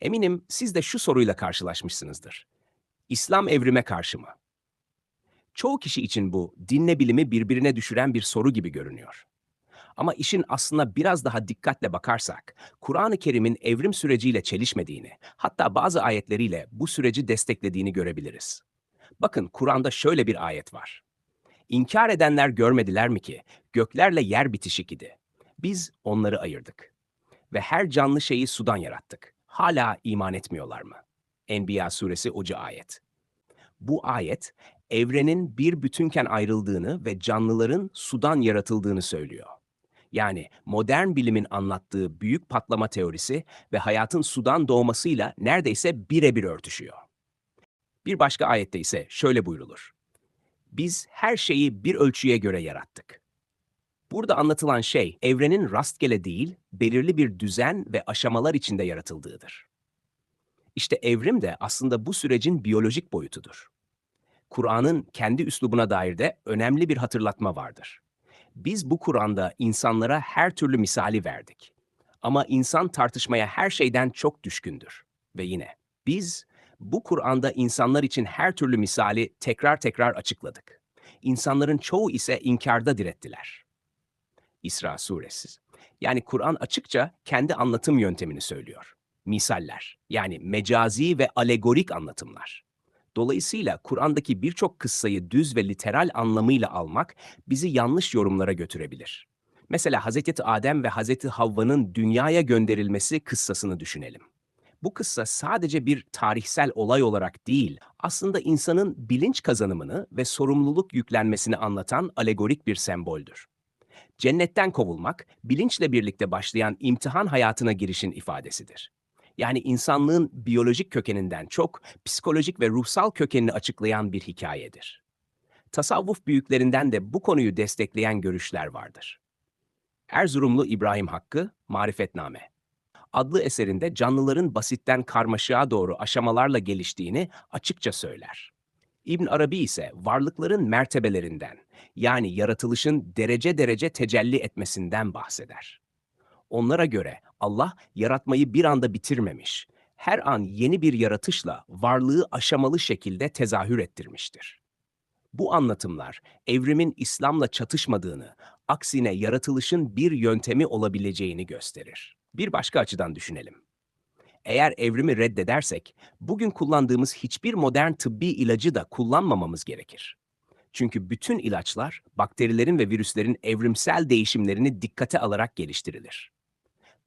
Eminim siz de şu soruyla karşılaşmışsınızdır. İslam evrime karşı mı? Çoğu kişi için bu dinle bilimi birbirine düşüren bir soru gibi görünüyor. Ama işin aslında biraz daha dikkatle bakarsak, Kur'an-ı Kerim'in evrim süreciyle çelişmediğini, hatta bazı ayetleriyle bu süreci desteklediğini görebiliriz. Bakın Kur'an'da şöyle bir ayet var. İnkar edenler görmediler mi ki göklerle yer bitişik idi. Biz onları ayırdık. Ve her canlı şeyi sudan yarattık. Hala iman etmiyorlar mı? Enbiya suresi ucu ayet. Bu ayet evrenin bir bütünken ayrıldığını ve canlıların sudan yaratıldığını söylüyor. Yani modern bilimin anlattığı büyük patlama teorisi ve hayatın sudan doğmasıyla neredeyse birebir örtüşüyor. Bir başka ayette ise şöyle buyrulur. Biz her şeyi bir ölçüye göre yarattık. Burada anlatılan şey evrenin rastgele değil, belirli bir düzen ve aşamalar içinde yaratıldığıdır. İşte evrim de aslında bu sürecin biyolojik boyutudur. Kur'an'ın kendi üslubuna dair de önemli bir hatırlatma vardır. Biz bu Kur'an'da insanlara her türlü misali verdik. Ama insan tartışmaya her şeyden çok düşkündür. Ve yine biz bu Kur'an'da insanlar için her türlü misali tekrar tekrar açıkladık. İnsanların çoğu ise inkarda direttiler. İsra suresi. Yani Kur'an açıkça kendi anlatım yöntemini söylüyor. Misaller, yani mecazi ve alegorik anlatımlar. Dolayısıyla Kur'an'daki birçok kıssayı düz ve literal anlamıyla almak bizi yanlış yorumlara götürebilir. Mesela Hz. Adem ve Hz. Havva'nın dünyaya gönderilmesi kıssasını düşünelim. Bu kıssa sadece bir tarihsel olay olarak değil, aslında insanın bilinç kazanımını ve sorumluluk yüklenmesini anlatan alegorik bir semboldür. Cennetten kovulmak, bilinçle birlikte başlayan imtihan hayatına girişin ifadesidir. Yani insanlığın biyolojik kökeninden çok psikolojik ve ruhsal kökenini açıklayan bir hikayedir. Tasavvuf büyüklerinden de bu konuyu destekleyen görüşler vardır. Erzurumlu İbrahim Hakkı, Marifetname adlı eserinde canlıların basitten karmaşığa doğru aşamalarla geliştiğini açıkça söyler. İbn Arabi ise varlıkların mertebelerinden, yani yaratılışın derece derece tecelli etmesinden bahseder. Onlara göre Allah yaratmayı bir anda bitirmemiş, her an yeni bir yaratışla varlığı aşamalı şekilde tezahür ettirmiştir. Bu anlatımlar evrimin İslam'la çatışmadığını, aksine yaratılışın bir yöntemi olabileceğini gösterir. Bir başka açıdan düşünelim. Eğer evrimi reddedersek, bugün kullandığımız hiçbir modern tıbbi ilacı da kullanmamamız gerekir. Çünkü bütün ilaçlar bakterilerin ve virüslerin evrimsel değişimlerini dikkate alarak geliştirilir.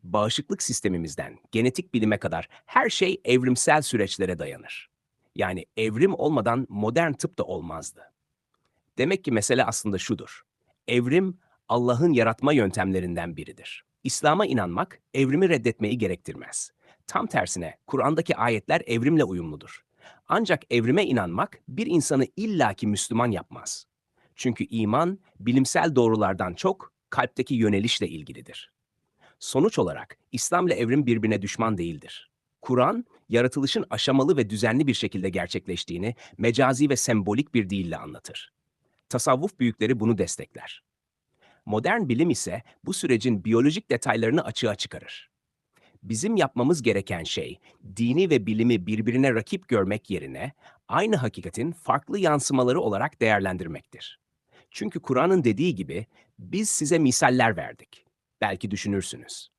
Bağışıklık sistemimizden genetik bilime kadar her şey evrimsel süreçlere dayanır. Yani evrim olmadan modern tıp da olmazdı. Demek ki mesele aslında şudur. Evrim Allah'ın yaratma yöntemlerinden biridir. İslam'a inanmak evrimi reddetmeyi gerektirmez. Tam tersine Kur'an'daki ayetler evrimle uyumludur. Ancak evrime inanmak bir insanı illaki Müslüman yapmaz. Çünkü iman bilimsel doğrulardan çok kalpteki yönelişle ilgilidir. Sonuç olarak İslam ile evrim birbirine düşman değildir. Kur'an, yaratılışın aşamalı ve düzenli bir şekilde gerçekleştiğini mecazi ve sembolik bir dille anlatır. Tasavvuf büyükleri bunu destekler. Modern bilim ise bu sürecin biyolojik detaylarını açığa çıkarır. Bizim yapmamız gereken şey, dini ve bilimi birbirine rakip görmek yerine aynı hakikatin farklı yansımaları olarak değerlendirmektir. Çünkü Kur'an'ın dediği gibi biz size misaller verdik. Belki düşünürsünüz.